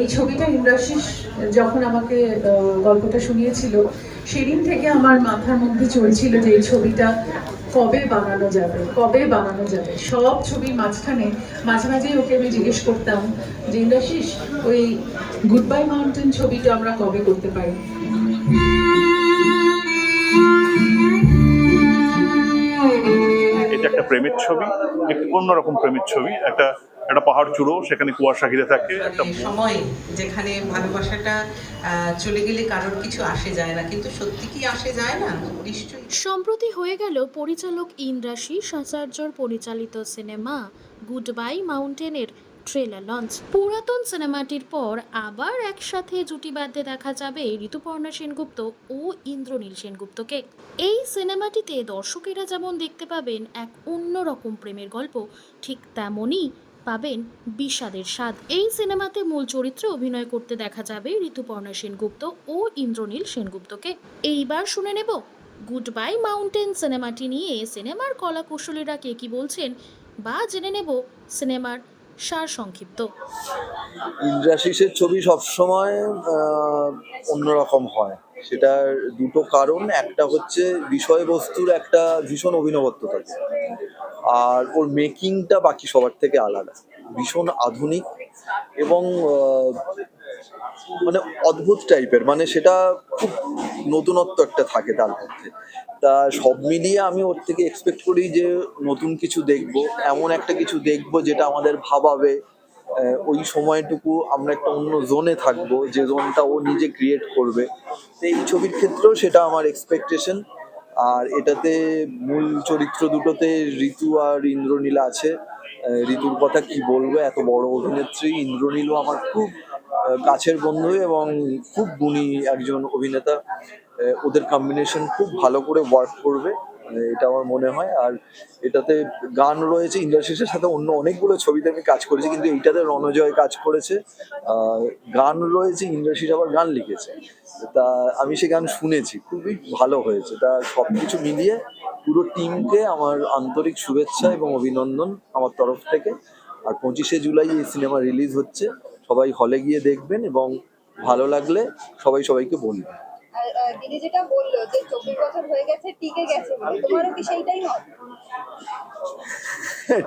এই ছবিটা ইন্দ্রাশিস যখন আমাকে গল্পটা শুনিয়েছিল, সেদিন থেকে আমার মাথার মধ্যে চলছিল যে এই ছবিটা কবে বানানো যাবে, কবে বানানো যাবে। সব ছবির মাঝখানে মাঝে মাঝেই ওকে আমি জিজ্ঞেস করতাম যে, ইন্দ্রাশিস, ওই গুড বাই মাউন্টেন ছবিটা আমরা কবে করতে পারি? এটা একটা প্রেমের ছবি, একটু অন্যরকম প্রেমের ছবি, একটা একটা পাহাড় চূড়ো সেখানে কুয়াশা ঘিরে থাকে একটা সময় যেখানে ভালোবাসাটা চলে গেলে কারোর কিছু আসে যায় না কিন্তু সত্যি কি আসে যায় না? নিশ্চয়ই। সম্প্রতি হয়ে গেল পরিচালক ইন্দ্রাশী আচার্যর পরিচালিত সিনেমা গুড বাই মাউন্টেনের ট্রেলার লঞ্চ। পুরাতন সিনেমাটির পর আবার একসাথে জুটি বাঁধতে দেখা যাবে ঋতুপর্ণা সেনগুপ্ত ও ইন্দ্রনীল সেনগুপ্তকে। এই সিনেমাটিতে দর্শকেরা যেমন দেখতে পাবেন এক অন্যরকম প্রেমের গল্প ঠিক তেমনই পাবেন বিষাদের স্বাদ। এই সিনেমাতে মূল চরিত্রে অভিনয় করতে দেখা যাবে ঋতুপর্ণা সেনগুপ্ত ও ইন্দ্রনীল সেনগুপ্তকে। এইবার শুনে নেব গুড বাই মাউন্টেন সিনেমাটি নিয়ে সিনেমার কলা কুশলীরা কে কি বলছেন বা জেনে নেব সিনেমার সার সংক্ষিপ্ত ইন্দ্রাশিসের ছবি সবসময় অন্যরকম হয়। সেটার দুটো কারণ, একটা হচ্ছে বিষয়বস্তুর একটা ভীষণ অভিনবত্ব থাকে। আর ওর মেকিংটা বাকি সবার থেকে আলাদা। ভীষণ আধুনিক এবং মানে অদ্ভুত টাইপের। মানে সেটা খুব নতুনত্ব একটা থাকে তার মধ্যে। তা সব মিলিয়ে আমি ওর থেকে এক্সপেক্ট করি যে নতুন কিছু দেখব, এমন একটা কিছু দেখব যেটা আমাদের ভাবাবে। ওই সময়টুকু আমরা একটা অন্য জোনে থাকব, যে জোনটা ও নিজে ক্রিয়েট করবে। তো এই ছবির ক্ষেত্রেও সেটা আমার এক্সপেকটেশন আর এটাতে মূল চরিত্র দুটোতে ঋতু আর ইন্দ্রনীলা আছে। ঋতুর কথা কি বলব? এত বড় অভিনেত্রী, ইন্দ্রনীলও আমার খুব কাছের বন্ধু এবং খুব গুণী একজন অভিনেতা। ওদের কম্বিনেশন খুব ভালো করে ওয়ার্ক করবে। মানে এটা আমার মনে হয়। আর এটাতে গান রয়েছে ইন্দ্রাশিসের সাথে অন্য অনেকগুলো ছবিতে আমি কাজ করেছি, কিন্তু এইটাতে রণজয় কাজ করেছে। গান রয়েছে ইন্দ্রাশিস আবার গান লিখেছে। তা আমি সে গান শুনেছি, খুবই ভালো হয়েছে। তা সব কিছু মিলিয়ে পুরো টিমকে আমার আন্তরিক শুভেচ্ছা এবং অভিনন্দন আমার তরফ থেকে। আর পঁচিশে জুলাই এই সিনেমা রিলিজ হচ্ছে, সবাই হলে গিয়ে দেখবেন এবং ভালো লাগলে সবাই সবাইকে বলবেন। আর দিদি যেটা বলল যে চব্বিশ বছর হয়ে গেছে টিকে গেছে তোমারও কি সেইটাই মত?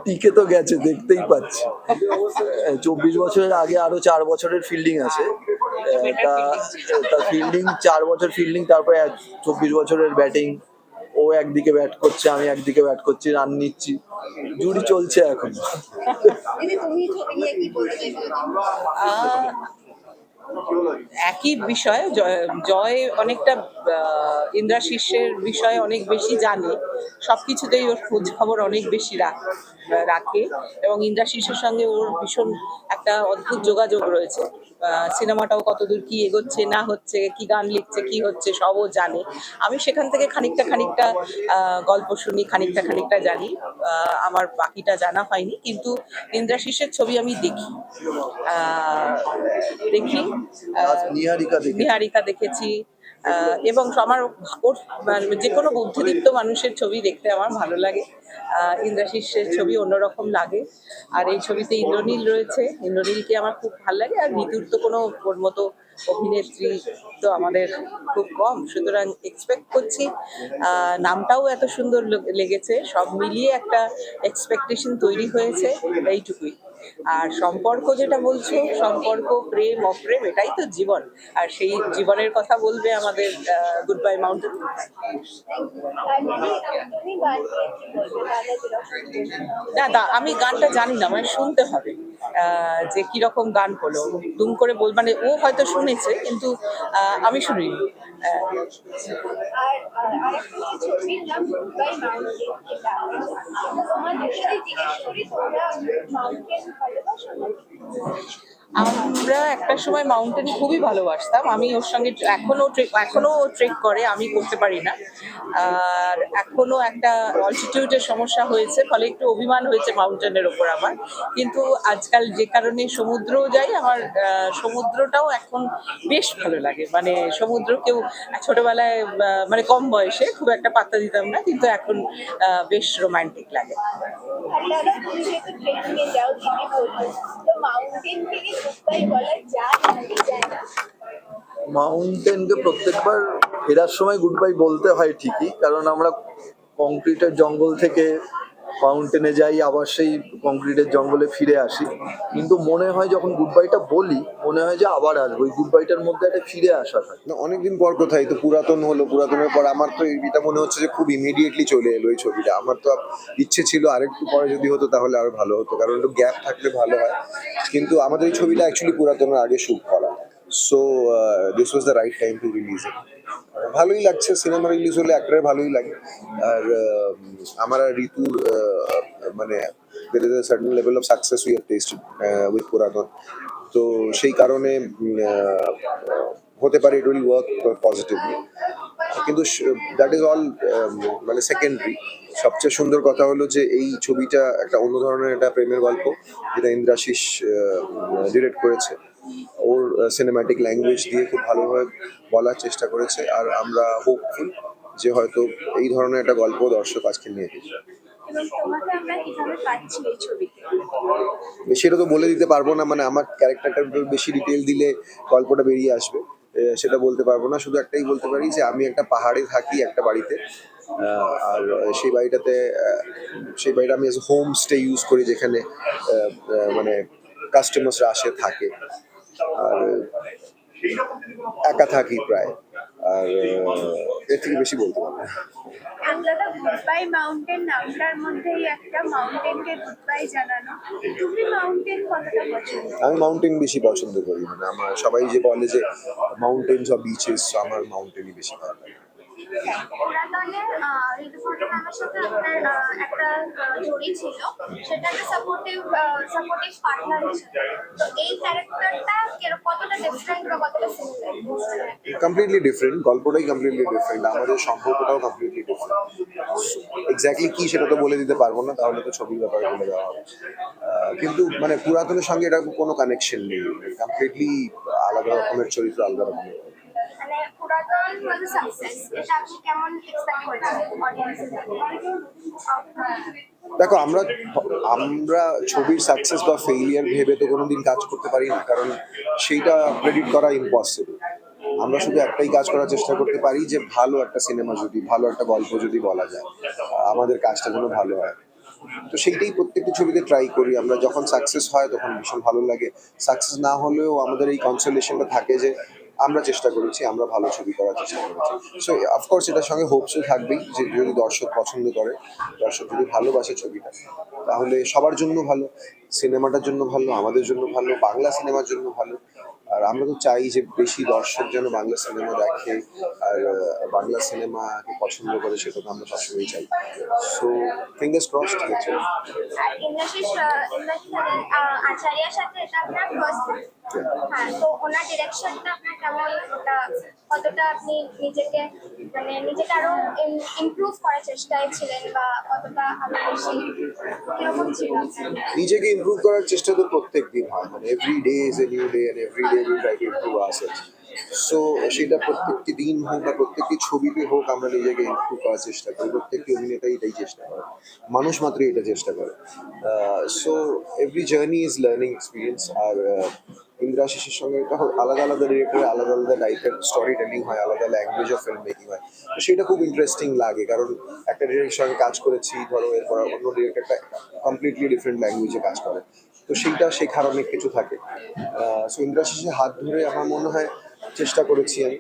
টিকে তো গেছে দেখতেই পাচ্ছি। চব্বিশ বছরের আগে আরও চার বছরের ফিল্ডিং আছে। তা তা ফিল্ডিং চার বছর ফিল্ডিং তারপরে চব্বিশ বছরের ব্যাটিং ও একদিকে ব্যাট করছে আমি একদিকে ব্যাট করছি রান নিচ্ছি। জুড়ি চলছে এখন। তুমি ছবি নিয়ে কি বলতে চাইছো আহ, একই বিষয় জয়- অনেকটা আহ, শীর্ষের বিষয়ে অনেক বেশি জানে সব কিছুতেই ওর খোঁজ খবর অনেক বেশি রাখ- এবং ইন্দ্রাশিসের সঙ্গে ওর ভীষণ একটা অদ্ভুত যোগাযোগ রয়েছে। সিনেমাটাও কতদূর কি এগোচ্ছে না হচ্ছে কি গান লিখছে কি হচ্ছে সবও জানে। আমি সেখান থেকে খানিকটা খানিকটা আহ, গল্প শুনি খানিকটা খানিকটা জানি। আহ, আমার বাকিটা জানা হয়নি কিন্তু ইন্দ্রাশিসের ছবি আমি দেখি। আহ, দেখি। নিহারিকা দেখেছি। এবং আমার ওর মানে যে কোনো বুদ্ধিদীপ্ত মানুষের ছবি দেখতে আমার ভালো লাগে। ইন্দ্রাশিসের ছবি অন্যরকম লাগে। আর এই ছবিতে ইন্দ্রনীল রয়েছে। ইন্দ্রনীলকে আমার খুব ভালো লাগে। আর ঋতুর তো কোনো ওর মতো অভিনেত্রী তো আমাদের খুব কম। সুতরাং এক্সপেক্ট করছি নামটাও এত সুন্দর লেগেছে। সব মিলিয়ে একটা এক্সপেকটেশন তৈরি হয়েছে। এইটুকুই। আর সম্পর্ক যেটা বলছো, সম্পর্ক, প্রেম, অপ্রেম, এটাই তো জীবন। আর সেই জীবনের কথা বলবে আমাদের গুড বাই মাউন্টেন না, আমি গানটা জানি না মানে শুনতে হবে। যে কীরকম গান হলো দুম করে বল মানে ও হয়তো শুনেছে কিন্তু আমি শুনিনি আমরা একটা সময় মাউন্টেন খুবই ভালোবাসতাম। আমি ওর সঙ্গে এখনও ট্রেক এখনও ট্রেক করে আমি করতে পারি না। আর এখনও একটা অল্টিটিউডের সমস্যা হয়েছে ফলে একটু অভিমান হয়েছে মাউন্টেনের ওপর আমার। কিন্তু আজকাল যে কারণে সমুদ্রও যাই আমার সমুদ্রটাও এখন বেশ ভালো লাগে। মানে সমুদ্রকেও ছোটবেলায় আহ, মানে কম বয়সে খুব একটা পাত্তা দিতাম না কিন্তু এখন বেশ রোমান্টিক লাগে। মাউন্টেন মাউন্টেনকে প্রত্যেকবার ফেরার সময় গুড বাই বলতে হয় ঠিকই কারণ আমরা কংক্রিটের জঙ্গল থেকে মাউন্টেনে যাই, আবার সেই কংক্রিটের জঙ্গলে ফিরে আসি। কিন্তু মনে হয় যখন গুড বাইটা বলি, মনে হয় যে আবার আসব। ওই গুড বাইটার মধ্যে একটা ফিরে আসা থাকে। না, অনেকদিন পর কোথায়? তো পুরাতন হলো, পুরাতনের পর আমার তো এটা মনে হচ্ছে যে খুব ইমিডিয়েটলি চলে এলো এই ছবিটা। আমার তো ইচ্ছে ছিল আরেকটু পরে যদি হতো তাহলে আরও ভালো হতো, কারণ একটু গ্যাপ থাকলে ভালো হয়। কিন্তু আমাদের এই ছবিটা অ্যাকচুয়ালি পুরাতনের আগে শুট করা। So this was the right time to release it ভালোই লাগছে সিনেমা রিলিজ হলে একটারে ভালোই লাগে। আর আমার আর ঋতুর মানে there is a certain level of success we have tasted uh, পুরাতন তো সেই কারণে হতে পারে ইট উইল ওয়ার্ক পজিটিভলি কিন্তু দ্যাট ইজ অল মানে সেকেন্ডারি সবচেয়ে সুন্দর কথা হলো যে এই ছবিটা একটা অন্য ধরনের একটা প্রেমের গল্প যেটা ইন্দ্রাশিস ডিরেক্ট করেছে। ওর সিনেম্যাটিক ল্যাঙ্গুয়েজ দিয়ে খুব ভালোভাবে বলার চেষ্টা করেছে আর আমরা হোপফুল যে হয়তো এই ধরনের একটা গল্প দর্শক আজকে নিয়ে ছবিতে? সেটা তো বলে দিতে পারব না মানে আমার ক্যারেক্টারটার বেশি ডিটেল দিলে গল্পটা বেরিয়ে আসবে। সেটা বলতে পারব না শুধু একটাই বলতে পারি যে আমি একটা পাহাড়ে থাকি একটা বাড়িতে আর সেই বাড়িটাতে সেই বাড়িটা আমি হোম স্টে ইউজ করি যেখানে মানে কাস্টমার্সরা আসে থাকে। আর একা থাকি প্রায়। আর এর থেকে বেশি বলতে পারব না। মাউন্টেন নামটার মধ্যেই একটা মাউন্টেনকে জানানো। তুমি মাউন্টেন কতটা পছন্দ? আমি মাউন্টেন বেশি পছন্দ করি। মানে আমার সবাই যে বলে যে মাউন্টেন বা বিচেস আমার মাউন্টেনই বেশি ভালো লাগে। পুরাতনে ঋতুপর্ণ ম্যামের সাথে আপনার একটা জড়ি ছিল। সেটা একটা সাপোর্টিভ সাপোর্টিভ পার্টনার তো এই ক্যারেক্টারটা কতটা ডিফারেন্ট বা কতটা সিমিলার কমপ্লিটলি ডিফারেন্ট গল্পটাই কমপ্লিটলি ডিফারেন্ট আমাদের সম্পর্কটাও কমপ্লিটলি ডিফারেন্ট এক্স্যাক্টলি কি সেটা তো বলে দিতে পারব না, তাহলে তো ছবির ব্যাপারে বলে দেওয়া হবে। কিন্তু মানে পুরাতনের সঙ্গে এটা কোনো কানেকশন নেই। কমপ্লিটলি আলাদা রকমের চরিত্র, আলাদা রকমের। মানে পুরাতন সাকসেস এটা আপনি কেমন এক্সপেক্ট দেখো, আমরা আমরা ছবির সাকসেস বা ফেইলিয়ার ভেবে তো কোনোদিন কাজ করতে পারি না, কারণ সেইটা প্রেডিক্ট করা ইম্পসিবল আমরা শুধু একটাই কাজ করার চেষ্টা করতে পারি যে ভালো একটা সিনেমা যদি, ভালো একটা গল্প যদি বলা যায়, আমাদের কাজটা যেন ভালো হয়। তো সেইটাই প্রত্যেকটা ছবিতে ট্রাই করি আমরা। যখন সাকসেস হয়, তখন ভীষণ ভালো লাগে। সাকসেস না হলেও আমাদের এই কনসোলেশনটা থাকে যে আমরা চেষ্টা করেছি, আমরা ভালো ছবি করার চেষ্টা করেছি। সো অফকোর্স এটার সঙ্গে হোপসও থাকবেই যে যদি দর্শক পছন্দ করে, দর্শক যদি ভালোবাসে ছবিটা, তাহলে সবার জন্য ভালো। সিনেমাটার জন্য ভালো আমাদের জন্য ভালো বাংলা সিনেমার জন্য ভালো। আর আমরা তো চাই যে বেশি দর্শক যেন বাংলা সিনেমা দেখে আর বাংলা সিনেমাকে পছন্দ করে সেটা তো আমরা সবসময় চাই। সো ফিঙ্গার্স ক্রস ঠিক আছে? ফার্স্ট হ্যাঁ নিজেকে মানে? নিজেকে ইমপ্রুভ করার চেষ্টা তো প্রত্যেক দিন হয়। মানে every day is a new day and every day we try to improve ourselves so সেটা প্রত্যেকটি দিন হোক বা প্রত্যেকটি ছবিতে হোক আমরা নিজেকে ইমপ্রুভ করার চেষ্টা করি। প্রত্যেকটি অভিনেতাই এটাই চেষ্টা করে। মানুষ মাত্রই এটা চেষ্টা করে। So every journey is learning experience আর ইন্দ্রাশিসের সঙ্গে এটা আলাদা আলাদা ডিরেক্টরে আলাদা আলাদা টাইপের স্টোরি টেলিং হয়, আলাদা ল্যাঙ্গুয়েজ অফ ফিল্ম মেকিং হয়। তো সেটা খুব ইন্টারেস্টিং লাগে, কারণ একটা ডিরেক্টর সঙ্গে কাজ করেছি, ধরো এরপর অন্য ডিরেক্টরটা কমপ্লিটলি ডিফারেন্ট ল্যাঙ্গুয়েজে কাজ করে। তো সেইটা শেখার অনেক কিছু থাকে। সো ইন্দ্রাশিসের হাত ধরে আমার মনে হয় চেষ্টা করেছি আমি,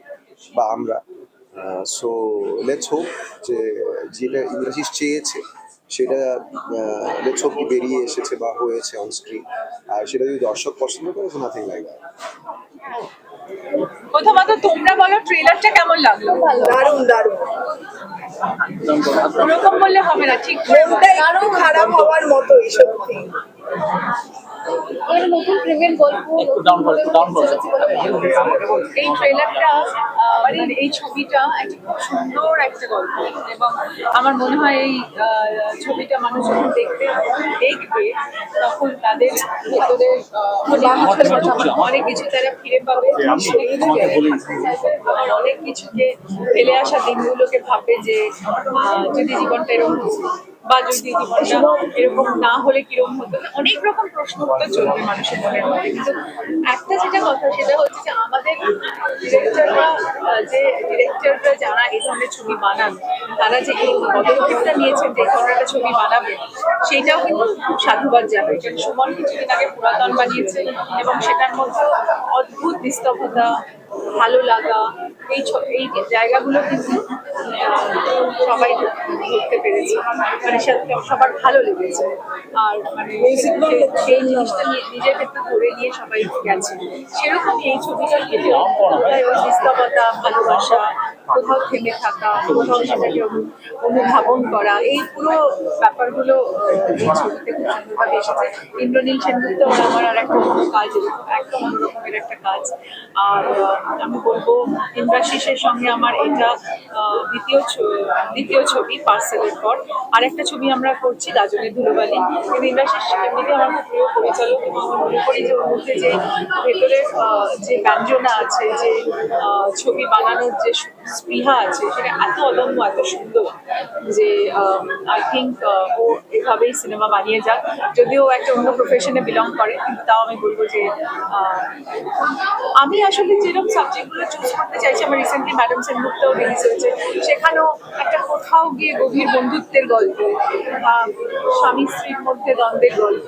বা আমরা। সো লেটস হোপ যে যেটা ইন্দ্রাশিস চেয়েছে সেটা কি বেরিয়ে এসেছে বা হয়েছে অন স্ক্রিন আর সেটা যদি দর্শক পছন্দ করে তো নাথিং লাইক প্রথমত তোমরা বলো ট্রেলারটা কেমন লাগল? দারুণ দারুণ। ওরকম বললে হবে না ঠিক। মনটা খারাপ হওয়ার মতোই সত্যি। এর নতুন প্রেমের গল্প এই ট্রেলারটা মানে এই ছবিটা একটা খুব সুন্দর একটা গল্প। এবং আমার মনে হয় এই ছবিটা মানুষ যখন দেখতে দেখবে তখন তাদের ভেতরে অনেক কিছু তারা ফিরে পাবে। অনেক কিছুকে ফেলে আসা দিনগুলোকে ভাববে যে যদি জীবনটা এরকম। বা যদি জীবনটা এরকম না হলে কীরকম হতো? অনেক রকম প্রশ্ন উত্তর চলবে মানুষের মনের মধ্যে। কিন্তু একটা যেটা কথা, সেটা হচ্ছে যে আমাদের ডিরেক্টররা যে ডিরেক্টররা যারা এই ধরনের ছবি বানান, তারা যে এই পদক্ষেপটা নিয়েছেন যে ধরনের একটা ছবি বানাবে সেইটাও কিন্তু সাধুবাদ যাবে সুমন কিছুদিন আগে পুরাতন বানিয়েছে এবং সেটার মধ্যে অদ্ভুত নিস্তব্ধতা ভালো লাগা এই এই জায়গাগুলো কিন্তু সবাই ঘুরতে পেরেছে। মানে সবার ভালো লেগেছে। আর মানে সেই জিনিসটা নিয়ে নিজের ক্ষেত্রে করে নিয়ে সবাই গেছে। সেরকম এই ছবিটা কিন্তু ভালোবাসা কোথাও থেমে থাকা কোথাও সেটাকে অনু- অনুধাবন করা এই পুরো ব্যাপারগুলো এই ছবিতে খুব সুন্দরভাবে এসেছে। ইন্দ্রনীল সেনগুপ্ত আমার আর একটা কাজ একদম অন্যরকমের একটা কাজ। আর আমি বলব ইন্দ্রাশিসের সঙ্গে আমার এটা দ্বিতীয় দ্বিতীয় ছবি পার্সেলের পর। আর একটা ছবি আমরা করছি গাজনের ধুলোবালি। কিন্তু ইন্দ্রাশিস এমনিতে আমার খুব প্রিয় পরিচালক এবং আমি মনে করি যে ওর মধ্যে যে ভেতরে আহ, যে ব্যঞ্জনা আছে যে ছবি বানানোর যে স্পৃহা আছে, সেটা এত অদম্য, এত সুন্দর যে আই থিঙ্ক ও এভাবেই সিনেমা বানিয়ে যাক। যদিও একটা অন্য প্রফেশনে বিলং করে, কিন্তু তাও আমি বলব যে আমি আসলে যেরকম সাবজেক্টগুলো চুজ করতে চাইছি, আমার রিসেন্টলি ম্যাডাম সেন সেনগুপ্তও রিলিজ হয়েছে, সেখানেও একটা কোথাও গিয়ে গভীর বন্ধুত্বের গল্প, বা স্বামী স্ত্রীর মধ্যে দ্বন্দ্বের গল্প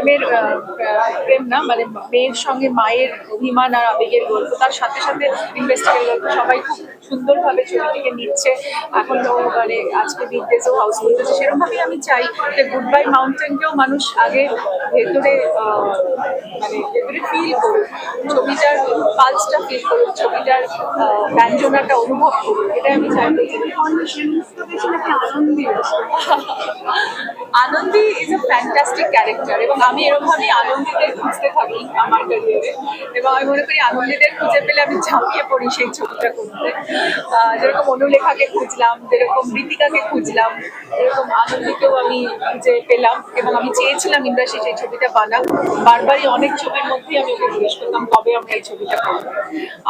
প্রেমের প্রেম না মানে মেয়ের সঙ্গে মায়ের অভিমান আর আবেগের গল্প, তার সাথে সাথে ইনভেস্টিগের গল্প সবাই খুব সুন্দরভাবে ছবিটিকে নিচ্ছে। এখন তো মানে আজকে বিগ ডেজেও হাউস করতেছে সেরকমভাবেই আমি চাই যে গুড বাই মাউন্টেনকেও মানুষ আগে ভেতরে মানে ভেতরে ফিল করুক, ছবিটার পালসটা ফিল করুক, ছবিটার ব্যঞ্জনাটা অনুভব করুক, এটাই আমি চাই। Anandi is a fantastic character এবং আমি এরকমভাবেই আনন্দীদের খুঁজতে থাকি আমার ক্যারিয়ারে এবং আমি মনে করি আনন্দীদের খুঁজে পেলে আমি ঝাঁপিয়ে পড়ি সেই ছবিটা করতে। যেরকম অনুলেখাকে খুঁজলাম, যেরকম রীতিকাকে খুঁজলাম, এরকম আনন্দীকেও আমি খুঁজে পেলাম। এবং আমি চেয়েছিলাম ইন্দ্রাশী সেই ছবিটা বানাক। বারবারই অনেক ছবির মধ্যেই আমি ওকে জিজ্ঞেস করতাম, কবে আমরা এই ছবিটা করব?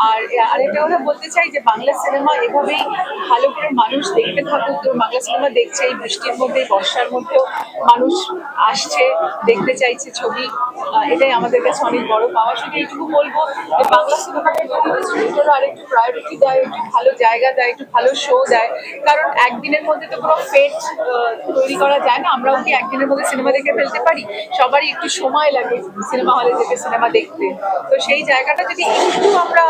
আর আরেকটা কথা বলতে চাই যে বাংলা সিনেমা এভাবেই ভালো করে মানুষ দেখতে থাকুক। তো বাংলা সিনেমা দেখছে এই বৃষ্টির মধ্যে, বর্ষার মধ্যেও মানুষ আসছে, দেখতে চাইছে ছবি এটাই আমাদের কাছে অনেক বড় পাওয়া। শুধু এইটুকু বলব যে বাংলা সিনেমাকে স্টুডিওরা আর একটু প্রায়োরিটি দেয়, একটু ভালো জায়গা দেয়, একটু ভালো শো দেয়। কারণ একদিনের মধ্যে তো কোনো ফেট তৈরি করা যায় না, আমরাও কি একদিনের মধ্যে সিনেমা দেখে ফেলতে পারি? সবারই একটু সময় লাগে সিনেমা হলে যেতে সিনেমা দেখতে। তো সেই জায়গাটা যদি একটু আমরা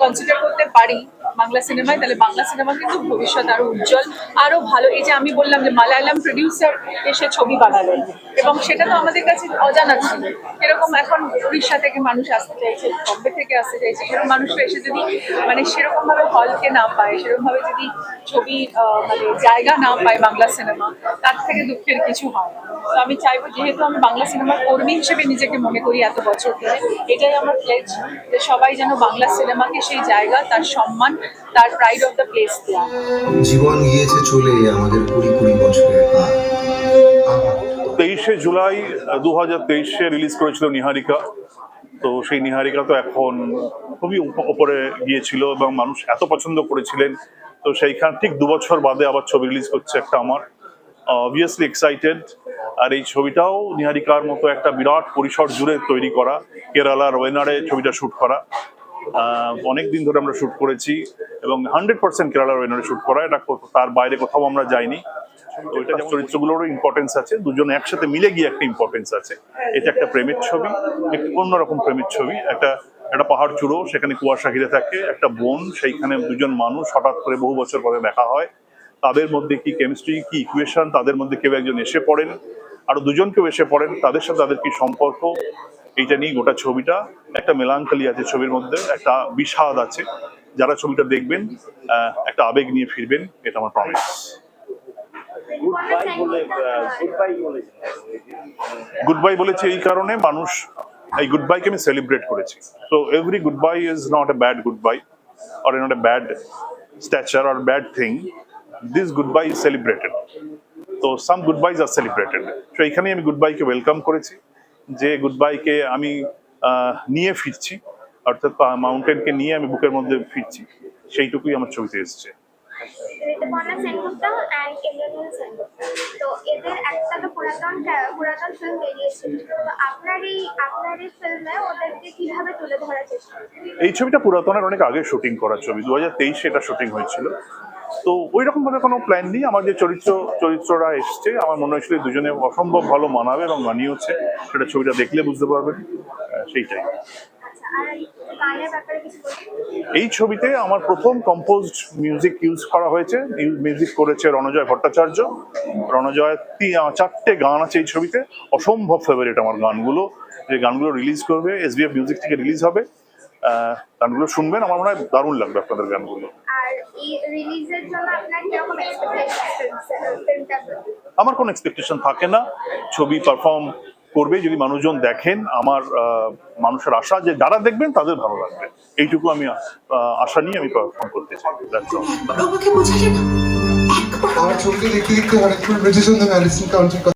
কনসিডার করতে পারি বাংলা সিনেমায়, তাহলে বাংলা সিনেমা কিন্তু ভবিষ্যৎ আরও উজ্জ্বল, আরও ভালো। এই যে আমি বললাম যে মালায়ালাম প্রডিউসার এসে ছবি বানালেন, এবং সেটা তো আমাদের কাছে অজানা ছিল। এরকম এখন উড়িষ্যা থেকে মানুষ আসতে চাইছে, বম্বে থেকে আসতে চাইছে, সেরকম মানুষরা এসে যদি মানে সেরকম ভাবে হলকে না পায় সেরকম ভাবে যদি ছবি মানে জায়গা না পায় বাংলা সিনেমা, তার থেকে দুঃখের কিছু হয় তো আমি চাইব যেহেতু আমি বাংলা সিনেমার কর্মী হিসেবে নিজেকে মনে করি এত বছর ধরে, এটাই আমার প্লেজ যে সবাই যেন বাংলা সিনেমাকে সেই জায়গা, তার সম্মান তার প্রাইড অফ দ্য প্লেস জীবন গিয়েছে চলে আমাদের কুড়ি কুড়ি বছরের তেইশে জুলাই দু হাজার তেইশে রিলিজ করেছিল নিহারিকা। তো সেই নিহারিকা তো এখন খুবই উপরে গিয়েছিল এবং মানুষ এত পছন্দ করেছিলেন। তো সেইখান ঠিক দু বছর বাদে আবার ছবি রিলিজ করছে একটা আমার। অবভিয়াসলি এক্সাইটেড আর এই ছবিটাও নিহারিকার মতো একটা বিরাট পরিসর জুড়ে তৈরি করা। কেরালার ওয়েনারে ছবিটা শ্যুট করা। অনেক দিন ধরে আমরা শ্যুট করেছি এবং হান্ড্রেড পার্সেন্ট কেরালার ওয়েনারে শ্যুট করা, এটা তার বাইরে কোথাও আমরা যাইনি। যেমন চরিত্রগুলোরও ইম্পর্টেন্স আছে, দুজন একসাথে মিলে গিয়ে একটা ইম্পর্টেন্স আছে। এটা একটা প্রেমের ছবি, একটু অন্যরকম প্রেমের ছবি। একটা একটা পাহাড় চূড়ো, সেখানে কুয়াশা ঘিরে থাকে, একটা বন, সেইখানে দুজন মানুষ হঠাৎ করে বহু বছর পরে দেখা হয়। তাদের মধ্যে কি কেমিস্ট্রি কি ইকুয়েশন তাদের মধ্যে কেউ একজন এসে পড়েন, আরও দুজন কেউ এসে পড়েন, তাদের সাথে তাদের কি সম্পর্ক? এইটা নিয়ে গোটা ছবিটা একটা মেলাঙ্কালি আছে ছবির মধ্যে একটা বিষাদ আছে। যারা ছবিটা দেখবেন একটা আবেগ নিয়ে ফিরবেন এটা আমার প্রমিস গুড বাই বলেছি এই কারণে মানুষ এই গুড বাইকে আমি সেলিব্রেট করেছি। তো every good bye is not a bad good bye or not a bad stature or bad thing this good bye is celebrated তো সাম গুড বাইজ আর সেলিব্রেটেড তো এইখানেই আমি গুড বাইকে ওয়েলকাম করেছি। যে গুড বাইকে আমি নিয়ে ফিরছি অর্থাৎ মাউন্টেনকে নিয়ে আমি বুকের মধ্যে ফিরছি সেইটুকুই আমার ছবিতে এসছে। ঋতুপর্ণা সেনগুপ্তা অ্যান্ড ইন্দ্রনীল সেনগুপ্তা। তো এদের একটা তো পুরাতন পুরাতন ফিল্ম বেরিয়েছিল তো আপনার এই আপনার এই ফিল্মে ওদেরকে কীভাবে তুলে ধরার চেষ্টা? এই ছবিটা পুরাতনের অনেক আগে শুটিং করা ছবি। দু হাজার তেইশে এটা শুটিং হয়েছিল। তো ওই রকম ভাবে কোনো প্ল্যান নেই। আমার যে চরিত্র চরিত্ররা এসছে আমার মনে হয়েছিল দুজনে অসম্ভব ভালো মানাবে এবং মানিয়েছে সেটা ছবিটা দেখলে বুঝতে পারবেন আহ, সেইটাই। এই ছবিতে আমার প্রথম কম্পোজড মিউজিক ইউজ করা হয়েছে। মিউজিক করেছে রণজয় ভট্টাচার্য। রণজয় চারটে গান আছে এই ছবিতে। অসম্ভব ফেভারিট আমার গানগুলো। যে গানগুলো রিলিজ করবে এসবিএফ মিউজিক থেকে রিলিজ হবে গানগুলো শুনবেন। আমার মনে হয় দারুণ লাগবে আপনাদের গানগুলো। এই রিলিজের জন্য আপনার কীরকম এক্সপেকটেশন ফিল্মটা আমার কোনো এক্সপেকটেশন থাকে না। ছবি পারফর্ম করবে যদি মানুষজন দেখেন আমার আহ, মানুষের আশা যে যারা দেখবেন তাদের ভালো লাগবে। এইটুকু আমি আশা নিয়ে আমি পারফর্ম করতে চাই। আমার চোখে দেখতে দেখতে ব্রিটিশ